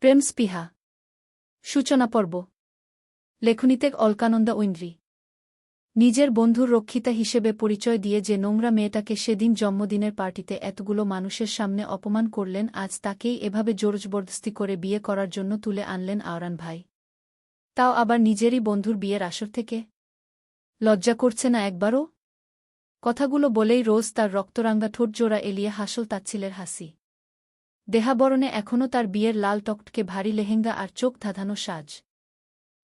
প্রেম স্পৃহা। সূচনা পর্ব। লেখনীতে অলকানন্দা ঐন্দ্রী। নিজের বন্ধুর রক্ষিতা হিসেবে পরিচয় দিয়ে যে নোংরা মেয়েটাকে সেদিন জন্মদিনের পার্টিতে এতগুলো মানুষের সামনে অপমান করলেন, আজ তাকেই এভাবে জোরজবরদস্তি করে বিয়ে করার জন্য তুলে আনলেন আওরান ভাই। তাও আবার নিজেরই বন্ধুর বিয়ের আসর থেকে? লজ্জা করছে না একবারও? কথাগুলো বলেই রোজ তার রক্তরাঙ্গা ঠোঁটজোড়া এলিয়ে হাসল তাচ্ছিলের হাসি। দেহাবরণে এখনও তার বিয়ের লাল টকটকে ভারী লেহেঙ্গা আর চোখ ধাঁধানো সাজ।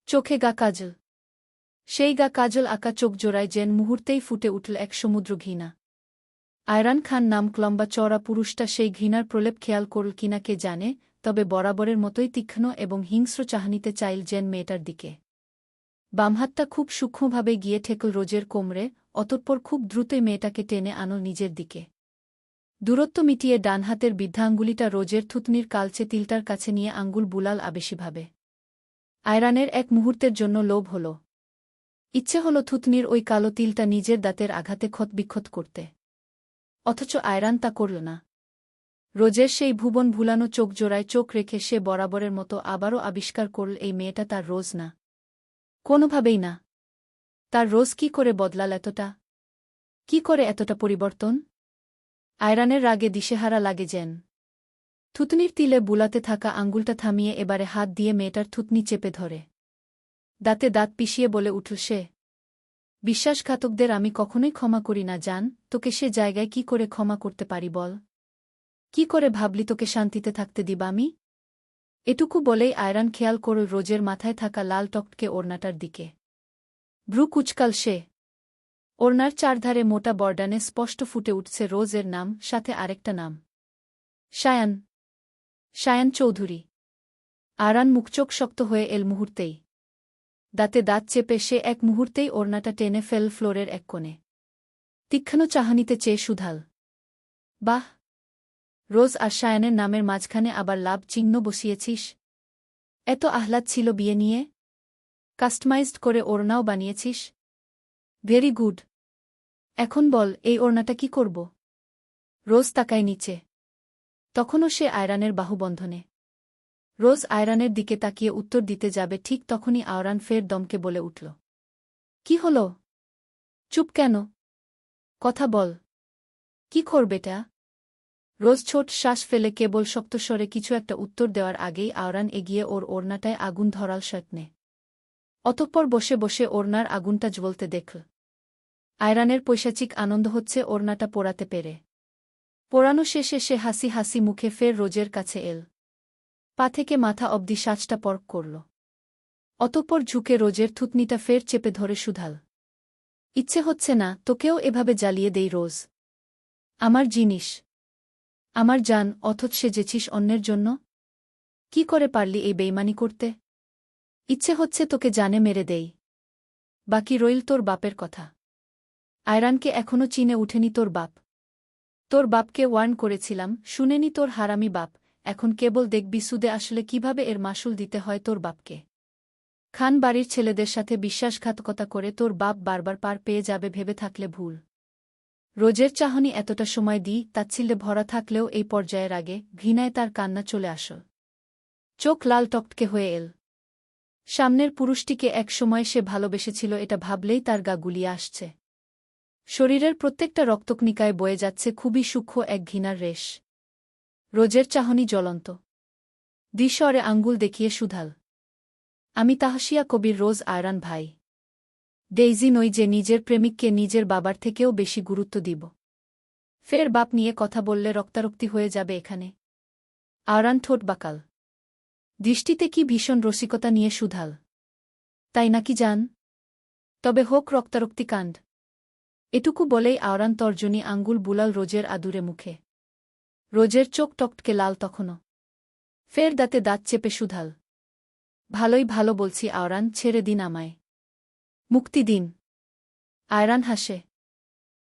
চোখে গা কাজল। সেই গা কাজল আঁকা চোখ জোড়ায় যেন মুহূর্তেই ফুটে উঠল এক সমুদ্র ঘৃণা। আয়রান খান নাম লম্বা চড়া পুরুষটা সেই ঘৃণার প্রলেপ খেয়াল করল কিনা কে জানে, তবে বরাবরের মতোই তীক্ষ্ণ এবং হিংস্র চাহনিতে চাইল জেন মেয়েটার দিকে। বামহাতটা খুব সূক্ষ্মভাবে গিয়ে ঠেকল রোজের কোমরে, অতঃপর খুব দ্রুতই মেয়েটাকে টেনে আনল নিজের দিকে। দূরত্ব মিটিয়ে ডান হাতের বৃদ্ধাঙ্গুলিটা রোজের থুতনির কালচে তিলটার কাছে নিয়ে আঙ্গুল বুলাল আবেশিভাবে। আয়রানের এক মুহূর্তের জন্য লোভ হল। ইচ্ছে হল থুতনির ওই কালো তিলটা নিজের দাঁতের আঘাতে ক্ষতবিক্ষত করতে। অথচ আয়রান তা করল না। রোজের সেই ভুবন ভুলানো চোখ জোড়ায় চোখ রেখে সে বরাবরের মতো আবারও আবিষ্কার করল, এই মেয়েটা তার রোজ না। কোনোভাবেই না। তার রোজ কি করে বদলাল এতটা? কি করে এতটা পরিবর্তন? আয়রানের রাগে দিশেহারা লাগে যেন। থুতনির তিলে বুলাতে থাকা আঙ্গুলটা থামিয়ে এবারে হাত দিয়ে মেয়েটার থুতনি চেপে ধরে। দাঁতে দাঁত পিষিয়ে বলে উঠল, সে, বিশ্বাসঘাতকদের আমি কখনোই ক্ষমা করি না, জান, তোকে সে জায়গায় কি করে ক্ষমা করতে পারি বল? কি করে ভাবলি তোকে শান্তিতে থাকতে দিবা আমি? এটুকু বলেই আয়রান খেয়াল করল রোজের মাথায় থাকা লাল টকটকে ওড়নাটার দিকে। ভ্রু কুচকাল সে ওড়নার চারধারে মোটা বর্ডানে স্পষ্ট ফুটে উঠছে রোজের নাম, সাথে আরেকটা নাম। শায়ান। শায়ান চৌধুরী। আরান মুখচোখ শক্ত হয়ে এল মুহূর্তেই। দাঁতে দাঁত চেপে সে এক মুহূর্তেই ওড়নাটা টেনে ফেল ফ্লোরের এক কোণে। তীক্ষ্ণ চাহানিতে চেয়ে সুধাল। বাহ! রোজ আর শায়ানের নামের মাঝখানে আবার লাভ চিহ্ন বসিয়েছিস? এত আহ্লাদ ছিল বিয়ে নিয়ে? কাস্টমাইজড করে ওড়নাও বানিয়েছিস? Very good. এখন বল, এই ওড়নাটা কি করব? রোজ তাকায় নিচে। তখনও সে আয়রানের বাহুবন্ধনে। রোজ আয়রানের দিকে তাকিয়ে উত্তর দিতে যাবে, ঠিক তখনই আয়রান ফের দমকে বলে উঠল। কি হল? চুপ কেন? কথা বল। কি করবেটা রোজ ছোট শ্বাস ফেলে কেবল শক্তস্বরে কিছু একটা উত্তর দেওয়ার আগেই আওরান এগিয়ে ওর ওড়নাটায় আগুন ধরাল সত্নে অতঃপর বসে বসে ওড়নার আগুনটা জ্বলতে দেখল। আয়রানের পৈশাচিক আনন্দ হচ্ছে ওড়নাটা পোড়াতে পেরে। পোড়ানো শেষে সে হাসি হাসি মুখে ফের রোজের কাছে এল। পা থেকে মাথা অবধি সাজটা পর্ক করল। অতঃপর ঝুঁকে রোজের থুতনিটা ফের চেপে ধরে সুধাল। ইচ্ছে হচ্ছে না, তোকেও এভাবে জ্বালিয়ে দেই রোজ। আমার জিনিস। আমার জান, অথচ সেজেছিস অন্যের জন্য? কি করে পারলি এই বেইমানি করতে? ইচ্ছে হচ্ছে তোকে জানে মেরে দেই। বাকি রইল তোর বাপের কথা। আয়রানকে এখনও চিনে উঠেনি তোর বাপ। তোর বাপকে ওয়ার্ন করেছিলাম, শুনেনি তোর হারামি বাপ, এখন কেবল দেখবি সুদে আসলে কীভাবে এর মাসুল দিতে হয় তোর বাপকে। খান বাড়ির ছেলেদের সাথে বিশ্বাসঘাতকতা করে তোর বাপ বারবার পার পেয়ে যাবে ভেবে থাকলে ভুল। রোজের চাহনি এতটা সময় দিই তাচ্ছিল্যে ভরা থাকলেও এই পর্যায়ের আগে ঘৃণায় তার কান্না চলে আস চোখ লাল টকটকে হয়ে এল। সামনের পুরুষটিকে এক সময় সে ভালোবেসেছিল, এটা ভাবলেই তার গা গুলিয়ে আসছে। শরীরের প্রত্যেকটা রক্তকনিকায় বয়ে যাচ্ছে খুবই সূক্ষ্ম এক ঘৃণার রেশ। রোজের চাহনি জ্বলন্ত। দ্বিস্বরে আঙ্গুল দেখিয়ে সুধাল। আমি তাহসিয়া কবির রোজ আয়রান ভাই। ডেইজি নই যে নিজের প্রেমিককে নিজের বাবার থেকেও বেশি গুরুত্ব দিব। ফের বাপ নিয়ে কথা বললে রক্তারক্তি হয়ে যাবে এখানে। আয়রান ঠোঁট বাকাল। দৃষ্টিতে কি ভীষণ রসিকতা নিয়ে সুধাল। তাই নাকি যান তবে হোক রক্তারক্তি কাণ্ড। এটুকু বলেই আওরান তর্জনী আঙ্গুল বুলাল রোজের আদুরে মুখে। রোজের চোখ টকটকে লাল তখনও। ফের দাঁতে দাঁত চেপে সুধাল। ভালোই ভালো বলছি আওরান, ছেড়ে দিন আমায়। মুক্তি দিন। আয়রান হাসে।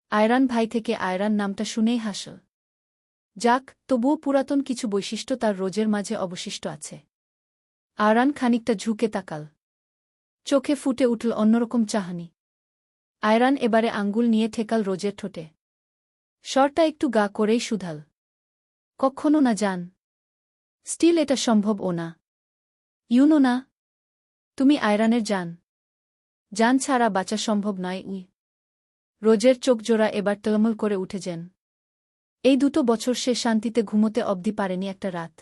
আয়রান ভাই থেকে আয়রান নামটা শুনেই হাস যাক, তবুও পুরাতন কিছু বৈশিষ্ট্য তার রোজের মাঝে অবশিষ্ট আছে। আয়রান খানিকটা ঝুঁকে তাকাল। চোখে ফুটে উঠল অন্যরকম চাহানি। আয়রান এবারে আঙ্গুল নিয়ে ঠেকাল রোজের ঠোঁটে। স্বরটা একটু গা করেই শুধাল। কখনো না যান। স্টিল এটা সম্ভব ও না ইউনো না। তুমি আয়রানের যান। যান ছাড়া বাঁচা সম্ভব নয় উই। রোজের চোখজোড়া এবার তলমল করে উঠে যান। এই দুটো বছর সে শান্তিতে ঘুমোতে অবধি পারেনি একটা রাত।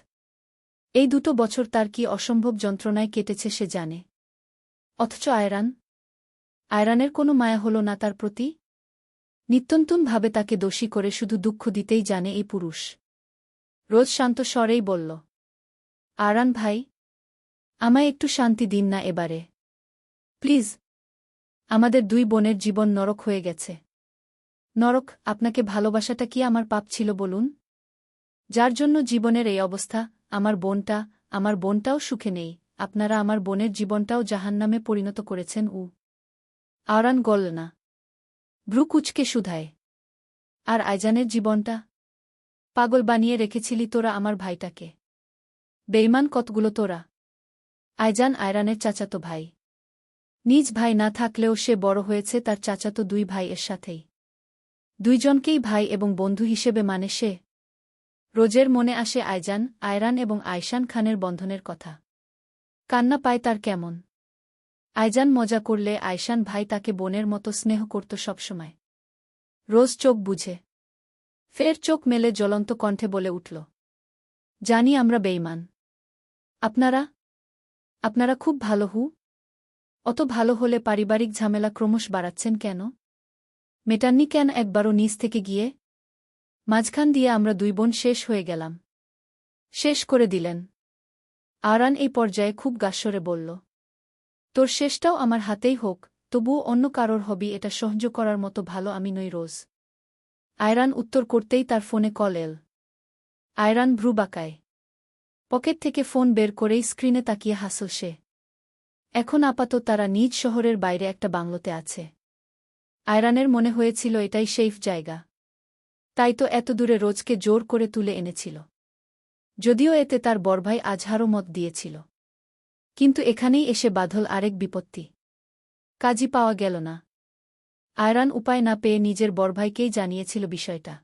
এই দুটো বছর তার কি অসম্ভব যন্ত্রণায় কেটেছে সে জানে। অথচ আয়রান আয়রানের কোনো মায়া হল না তার প্রতি? নিত্যন্তনভাবে তাকে দোষী করে শুধু দুঃখ দিতেই জানে এই পুরুষ। রোজ শান্ত স্বরেই বলল আরান ভাই, আমায় একটু শান্তি দিন না এবারে। প্লিজ, আমাদের দুই বোনের জীবন নরক হয়ে গেছে। নরক, আপনাকে ভালোবাসাটা কি আমার পাপ ছিল বলুন? যার জন্য জীবনের এই অবস্থা, আমার বোনটা, আমার বোনটাও সুখে নেই, আপনারা আমার বোনের জীবনটাও জাহান্নামে পরিণত করেছেন, উ আরান গল না। ভ্রু কুচকে শুধায়। আর আইজানের জীবনটা? পাগল বানিয়ে রেখেছিলি তোরা আমার ভাইটাকে। বেইমান কতগুলো তোরা? আইজান আয়রানের চাচাতো ভাই। নিজ ভাই না থাকলেও সে বড় হয়েছে তার চাচাতো দুই ভাই এর সাথেই। দুইজনকেই ভাই এবং বন্ধু হিসেবে মানে সে। রোজের মনে আসে আয়জান আয়রান এবং আয়শান খানের বন্ধনের কথা। কান্না পায় তার কেমন? আয়জান মজা করলে আয়শান ভাই তাকে বোনের মতো স্নেহ করত সবসময়। রোজ চোখ বুঝে। ফের চোখ মেলে জ্বলন্ত কণ্ঠে বলে উঠল, জানি আমরা বেইমান আপনারা? আপনারা খুব ভালো হু। অত ভালো হলে পারিবারিক ঝামেলা ক্রমশ বাড়াচ্ছেন কেন? মেটাননি কেন একবারও নিজ থেকে গিয়ে? মাঝখান দিয়ে আমরা দুই বোন শেষ হয়ে গেলাম। শেষ করে দিলেন। আরান এই পর্যায়ে খুব গাশ্বরে বলল তোর শেষটাও আমার হাতেই হোক, তবুও অন্য কারোর হবি এটা সহ্য করার মতো ভালো আমি নই রোজ। আয়রান উত্তর করতেই তার ফোনে কল এল। আয়রান ভ্রু বাঁকায়। পকেট থেকে ফোন বের করেই স্ক্রিনে তাকিয়ে হাসল সে। এখন আপাতত তারা নিজ শহরের বাইরে একটা বাংলোতে আছে। আয়রানের মনে হয়েছিল এটাই সেইফ জায়গা। তাই তো এত দূরে রোজকে জোর করে তুলে এনেছিল। যদিও এতে তার বরভাই আজহারও মত দিয়েছিল। কিন্তু এখানেই এসে বাধল আরেক বিপত্তি। কাজী পাওয়া গেল না। আয়রান উপায় না পেয়ে নিজের বরভাইকেই জানিয়েছিল বিষয়টা।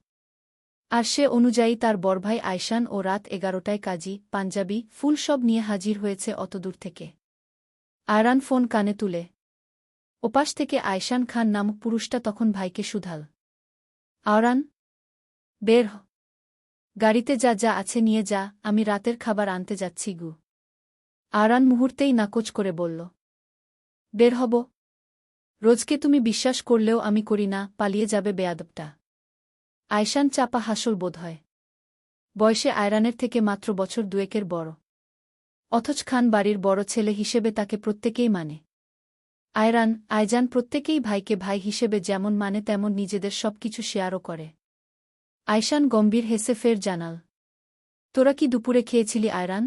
আর সে অনুযায়ী তার বরভাই আয়শান ও রাত এগারোটায় কাজী, পাঞ্জাবি, ফুল সব নিয়ে হাজির হয়েছে অতদূর থেকে। আয়রান ফোন কানে তুলে, ওপাশ থেকে আয়শান খান নামক পুরুষটা তখন ভাইকে শুধাল। আওরান বের গাড়িতে যা যা আছে নিয়ে যা, আমি রাতের খাবার আনতে যাচ্ছি গু। আরান মুহূর্তেই নাকচ করে বলল, বের হব। রোজকে তুমি বিশ্বাস করলেও আমি করি না, পালিয়ে যাবে বেয়াদবটা আয়শান চাপা হাসল বোধ হয়। বয়সে আয়রানের থেকে মাত্র বছর দুয়েকের বড়। অথচ খান বাড়ির বড় ছেলে হিসেবে তাকে প্রত্যেকেই মানে। আয়রান, আয়জান প্রত্যেকেই ভাইকে ভাই হিসেবে যেমন মানে তেমন নিজেদের সবকিছু শেয়ারও করে। আয়শান গম্ভীর হেসে ফের জানাল, তোরা কি দুপুরে খেয়েছিলি আয়রান?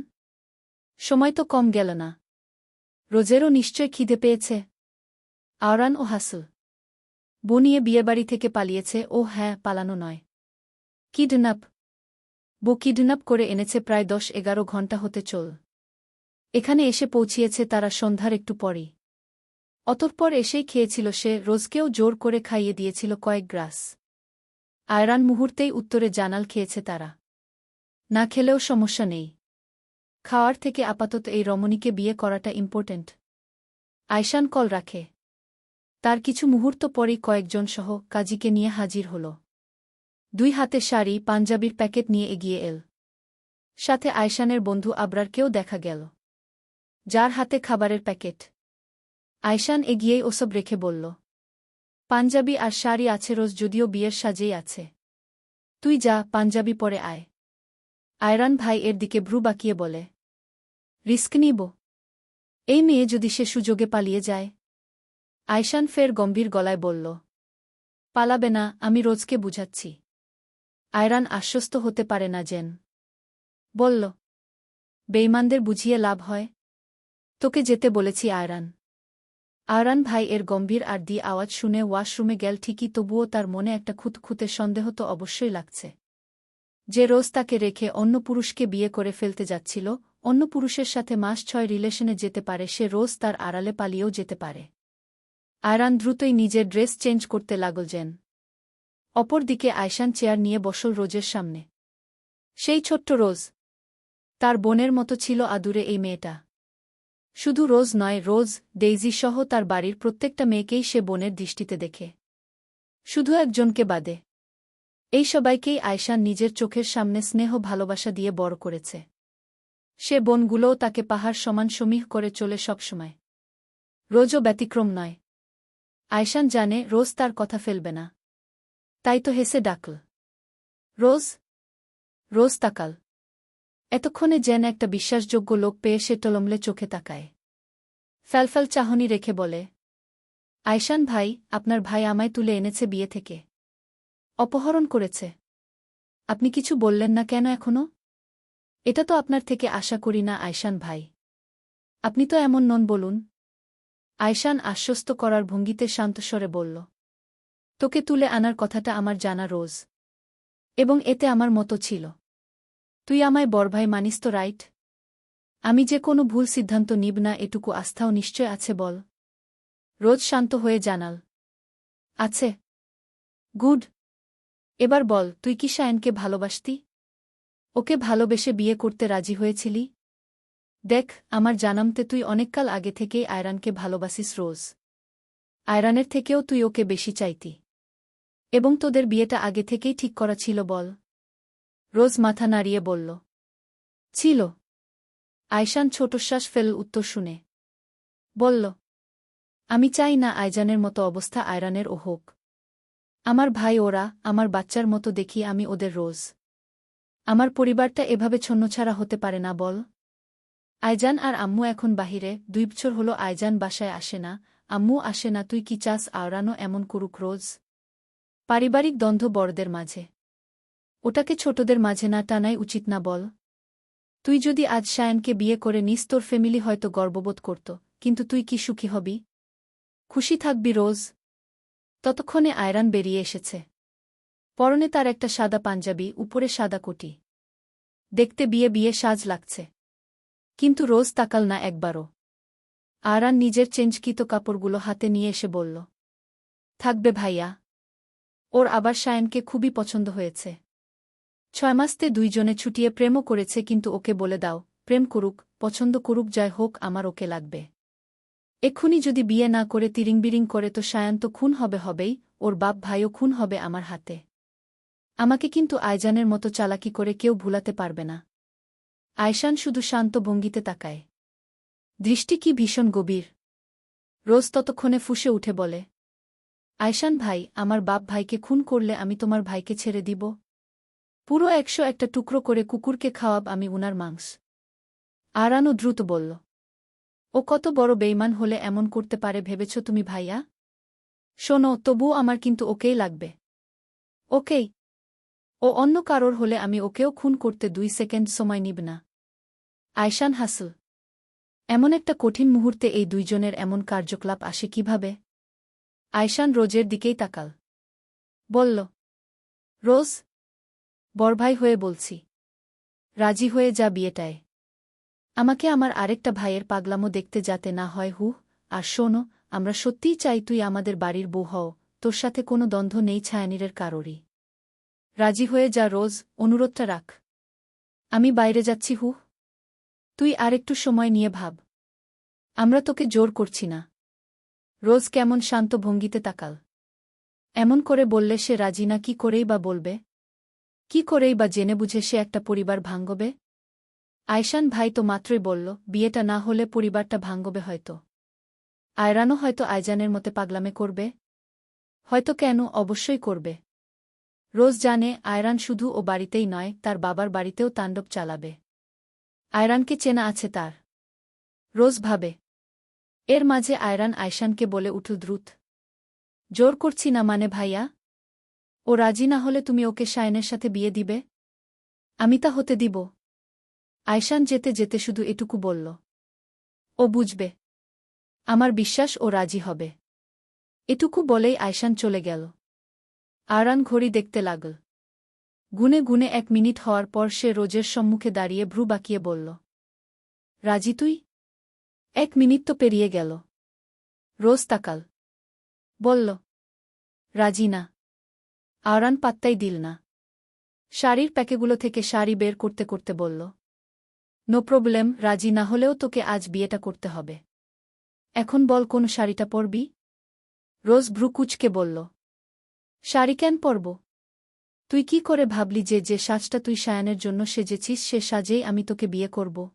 সময় তো কম গেল না। রোজেরও নিশ্চয় খিদে পেয়েছে। আওরান ও হাসল। বনিয়ে বিয়েবাড়ি থেকে পালিয়েছে, ও হ্যাঁ পালানো নয়। কিডন্যাপ। বো কিডন্যাপ করে এনেছে প্রায় দশ এগারো ঘণ্টা হতে চল। এখানে এসে পৌঁছিয়েছে তারা সন্ধ্যার একটু পরই। অতঃপর এসেই খেয়েছিল সে, রোজকেও জোর করে খাইয়ে দিয়েছিল কয়েক গ্রাস। আয়রান মুহূর্তেই উত্তরে জানাল খেয়েছে তারা। না খেলেও সমস্যা নেই। খাওয়ার থেকে আপাতত এই রমণীকে বিয়ে করাটা ইম্পর্টেন্ট আয়শান কল রাখে। তার কিছু মুহূর্ত পরেই কয়েকজন সহ কাজীকে নিয়ে হাজির হল। দুই হাতে শাড়ি, পাঞ্জাবির প্যাকেট নিয়ে এগিয়ে এল। সাথে আয়শানের বন্ধু আবরারকেও দেখা গেল। যার হাতে খাবারের প্যাকেট। আয়শান এগিয়েই ওসব রেখে বলল, পাঞ্জাবি আর শাড়ি আছে রোজ যদিও বিয়ের সাজেই আছে। তুই যা, পাঞ্জাবি পরে আয়। আয়রান ভাই এর দিকে ভ্রু বাকিয়ে বলে রিস্ক নিব। এই মেয়ে যদি সে সুযোগে পালিয়ে যায়। আয়শান ফের গম্ভীর গলায় বলল, পালাবে না, আমি রোজকে বুঝাচ্ছি। আয়রান আশ্বস্ত হতে পারে না জেন বলল বেইমানদের বুঝিয়ে লাভ হয়। তোকে যেতে বলেছি আয়রান। আয়রান ভাই এর গম্ভীর আর দি আওয়াজ শুনে ওয়াশরুমে গেল ঠিকই, তবুও তার মনে একটা খুঁতখুঁতে সন্দেহ তো অবশ্যই লাগছে। যে রোজ তাকে রেখে অন্য পুরুষকে বিয়ে করে ফেলতে যাচ্ছিল অন্য পুরুষের সাথে মাস ছয় রিলেশনে যেতে পারে, সে রোজ তার আড়ালে পালিয়েও যেতে পারে। আয়রান দ্রুতই নিজের ড্রেস চেঞ্জ করতে লাগল যেন। অপরদিকে আয়শান চেয়ার নিয়ে বসল রোজের সামনে। সেই ছোট্ট রোজ। তার বোনের মতো ছিল আদুরে এই মেয়েটা। শুধু রোজ নয়, রোজ, ডেইজি সহ তার বাড়ির প্রত্যেকটা মেয়েকেই সে বোনের দৃষ্টিতে দেখে। শুধু একজনকে বাদে। এই সবাইকেই আয়শান নিজের চোখের সামনে স্নেহ ভালোবাসা দিয়ে বড় করেছে। সে বোনগুলোও তাকে পাহাড় সমান সমীহ করে চলে সবসময়। রোজও ব্যতিক্রম নয়। আয়শান জানে, রোজ তার কথা ফেলবে না। তাই তো হেসে ডাকল। রোজ? রোজ তাকাল। এতক্ষণে যেন একটা বিশ্বাসযোগ্য লোক পেয়ে সে টলমলে চোখে তাকায়। ফ্যালফ্যাল চাহনি রেখে বলে, আয়শান ভাই, আপনার ভাই আমায় তুলে এনেছে বিয়ে থেকে। অপহরণ করেছে। আপনি কিছু বললেন না কেন এখনও? এটা তো আপনার থেকে আশা করি না, আয়শান ভাই। আপনি তো এমন নন, বলুন। আয়শান আশ্বস্ত করার ভঙ্গিতে শান্তস্বরে বলল, তোকে তুলে আনার কথাটা আমার জানা রোজ। এবং এতে আমার মতো ছিল। তুই আমায় বরভাই মানিস তো, রাইট? আমি যে কোনো ভুল সিদ্ধান্ত নিব না, এটুকু আস্থাও নিশ্চয় আছে, বল। রোজ শান্ত হয়ে জানাল, আছে। গুড। এবার বল, তুই কি শায়নকে ভালোবাসতি? ওকে ভালোবেসে বিয়ে করতে রাজি হয়েছিলি? দেখ, আমার জানামতে তুই অনেককাল আগে থেকেই আয়রানকে ভালোবাসিস রোজ। আয়রানের থেকেও তুই ওকে বেশি চাইতি। এবং তোদের বিয়েটা আগে থেকেই ঠিক করা ছিল বল। রোজ মাথা নাড়িয়ে বলল। ছিল। আয়শান ছোটশ্বাস ফেল উত্তর শুনে। বলল, আমি চাই না আয়জানের মতো অবস্থা আয়রানের ও হোক। আমার ভাই ওরা আমার বাচ্চার মতো দেখি আমি ওদের রোজ। আমার পরিবারটা এভাবে ছন্নছাড়া হতে পারে না, বল। আয়জান আর আম্মু এখন বাহিরে, দুই বছর হলো আয়জান বাসায় আসে না, আম্মু আসে না, তুই কি চাস আওড়ানো এমন করুক রোজ? পারিবারিক দ্বন্দ্ব বড়দের মাঝে। ওটাকে ছোটদের মাঝে না টানাই উচিত না, বল। তুই যদি আজ শায়নকে বিয়ে করে নিস, তোর ফ্যামিলি হয়তো গর্ববোধ করত, কিন্তু তুই কি সুখী হবি? খুশি থাকবি রোজ? ততক্ষণে আয়রান বেরিয়ে এসেছে। পরনে তার একটা সাদা পাঞ্জাবি, উপরে সাদা কোটি। দেখতে বিয়ে বিয়ে সাজ লাগছে। কিন্তু রোজ তাকাল না একবারও। আরান নিজের চেঞ্জকৃত কাপড়গুলো হাতে নিয়ে এসে বলল, থাকবে ভাইয়া। ওর আবার শায়নকে খুবই পছন্দ হয়েছে। ছয় মাসতে দুইজনে ছুটিয়ে প্রেমও করেছে কিন্তু ওকে বলে দাও, প্রেম করুক, পছন্দ করুক, যাই হোক, আমার ওকে লাগবে। এক্ষুনি যদি বিয়ে না করে তিরিংবিরিং করে তো সায়ান তো খুন হবে হবেই, ওর বাপ ভাইও খুন হবে আমার হাতে। আমাকে কিন্তু আয়জানের মতো চালাকি করে কেউ ভুলাতে পারবে না। আয়শান শুধু শান্ত ভঙ্গিতে তাকায়। দৃষ্টি কি ভীষণ গভীর। রোজ ততক্ষণে ফুসে উঠে বলে, আয়শান ভাই, আমার বাপ ভাইকে খুন করলে আমি তোমার ভাইকে ছেড়ে দিব? পুরো একশো একটা টুকরো করে কুকুরকে খাওয়াব আমি উনার মাংস। আরানও দ্রুত বলল, ও কত বড় বেইমান হলে এমন করতে পারে ভেবেছ তুমি ভাইয়া? শোনো, তবুও আমার কিন্তু ওকেই লাগবে। ওকেই ও অন্য কারোর হলে আমি ওকেও খুন করতে দুই সেকেন্ড সময় নিব না। আয়শান হাসল। এমন একটা কঠিন মুহূর্তে এই দুইজনের এমন কার্যকলাপ আসে কীভাবে? আয়শান রোজের দিকেই তাকাল। বলল, রোজ, বরভাই হয়ে বলছি। রাজি হয়ে যা বিয়েটায়। আমাকে আমার আরেকটা ভাইয়ের পাগলামো দেখতে যাতে না হয়, হু, আর শোনো, আমরা সত্যিই চাই তুই আমাদের বাড়ির বউ হও, তোর সাথে কোনো দ্বন্দ্ব নেই ছায়ানীরের কারোরই। রাজি হয়ে যা রোজ, অনুরোধটা রাখ। আমি বাইরে যাচ্ছি, হু। তুই আরেকটু সময় নিয়ে ভাব। আমরা তোকে জোর করছি না। রোজ কেমন শান্ত ভঙ্গিতে তাকাল। এমন করে বললে সে রাজি না, কি করেই বা বলবে? কি করেই বা জেনে বুঝে সে একটা পরিবার ভাঙ্গবে আয়শান ভাই তো মাত্রই বলল, বিয়েটা না হলে পরিবারটা ভাঙ্গবে হয়তো। আয়রানও হয়তো আয়জানের মতে পাগলামে করবে? হয়তো কেন? অবশ্যই করবে। রোজ জানে, আয়রান শুধু ও বাড়িতেই নয়, তার বাবার বাড়িতেও তাণ্ডব চালাবে। আয়রানকে চেনা আছে তার। রোজ ভাবে। এর মাঝে আয়রান আয়শানকে বলে উঠল, দ্রুত। জোর করছি না মানে ভাইয়া। ও রাজি না হলে তুমি ওকে শায়নের সাথে বিয়ে দিবে? আমি তা হতে দিব। আয়শান যেতে যেতে শুধু এটুকু বলল। ও বুঝবে। আমার বিশ্বাস ও রাজি হবে। এটুকু বলেই আয়শান চলে গেল। আরান ঘড়ি দেখতে লাগল। গুনে গুনে এক মিনিট হওয়ার পর সে রোজের সম্মুখে দাঁড়িয়ে ভ্রু বাঁকিয়ে বলল, রাজি তুই? এক মিনিট তো পেরিয়ে গেল। রোজ তাকাল বলল, রাজি না। আরান পাত্তাই দিল না। শাড়ির প্যাকেগুলো থেকে শাড়ি বের করতে করতে বলল, নো প্রবলেম, রাজি না হলেও তোকে আজ বিয়েটা করতে হবে। এখন বল কোন শাড়িটা পরবি? রোজ ভ্রুকুচকে বলল শাড়ি কেন পরব। তুই কি করে ভাবলি যে যে সাজটা তুই সায়ানের জন্য সেজেছিস, সে সাজেই আমি তোকে বিয়ে করব।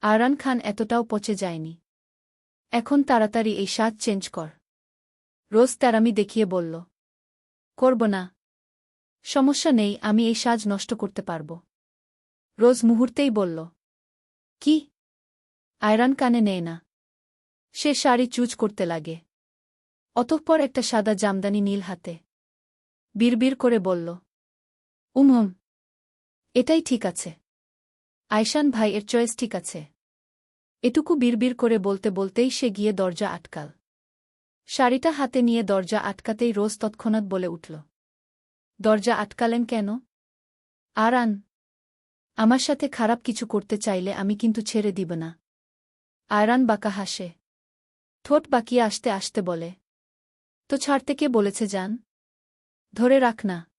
আরান খান এতটাও পচে যায়নি। এখন তাড়াতাড়ি এই সাজ চেঞ্জ কর। রোজ তেরামি দেখিয়ে বলল, করব না। সমস্যা নেই, আমি এই সাজ নষ্ট করতে পারব। রোজ মুহূর্তেই বলল, কি? আয়রান কানে নেয় না। সে শাড়ি চুজ করতে লাগে। অতঃপর একটা সাদা জামদানি নীল হাতে। বিড়বিড় করে বলল, উমম, এটাই ঠিক আছে। আয়শান ভাই, এর চয়েস ঠিক আছে। এটুকু বিড়বিড় করে বলতে বলতেই সে গিয়ে দরজা আটকাল। শাড়িটা হাতে নিয়ে দরজা আটকাতেই রোজ তৎক্ষণাৎ বলে উঠল, দরজা আটকালেন কেন? আরান, আমার সাথে খারাপ কিছু করতে চাইলে আমি কিন্তু ছেড়ে দিব না। আয়রান বাঁকা হাসে, ঠোঁট বাকিয়ে আসতে আসতে বলে, তো ছাড়তে কে বলেছে যান ধরে রাখ না।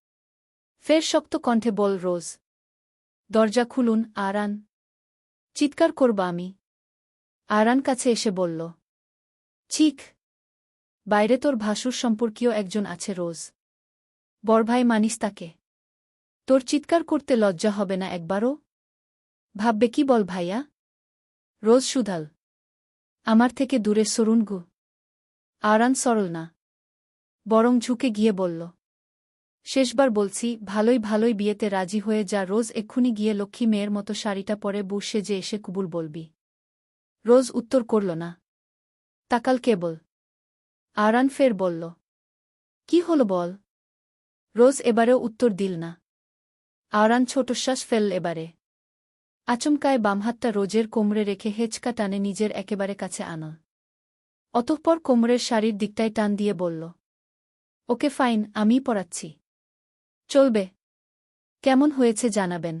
ফের শক্ত কণ্ঠে বল রোজ। দরজা খুলুন, আরান। চিৎকার করব আমি। আরান কাছে এসে বলল ঠিক বাইরে তোর ভাসুর সম্পর্কীয় একজন আছে রোজ। বড়ভাই মানিস তাকে। তোর চিৎকার করতে লজ্জা হবে না একবারও? ভাববে কি বল ভাইয়া? রোজ সুধাল। আমার থেকে দূরে সরুন গু। আরান সরল না। বরং ঝুঁকে গিয়ে বলল শেষবার বলছি, ভালোই ভালোই বিয়েতে রাজি হয়ে যা, রোজ এক্ষুনি গিয়ে লক্ষ্মী মেয়ের মতো শাড়িটা পরে বুসে যে এসে কুবুল বলবি। রোজ উত্তর করল না। তাকাল কেবল। আরান ফের বলল, কি হল বল? রোজ এবারেও উত্তর দিল না। আরান ছোটশ্বাস ফেল এবারে। আচমকায় বামহাতটা রোজের কোমরে রেখে হেঁচকা টানে নিজের একেবারে কাছে আনা অতঃপর কোমরের শাড়ির দিকটায় টান দিয়ে বলল, ওকে ফাইন, আমিই পড়াচ্ছি চলবে। কেমন হয়েছে জানাবেন।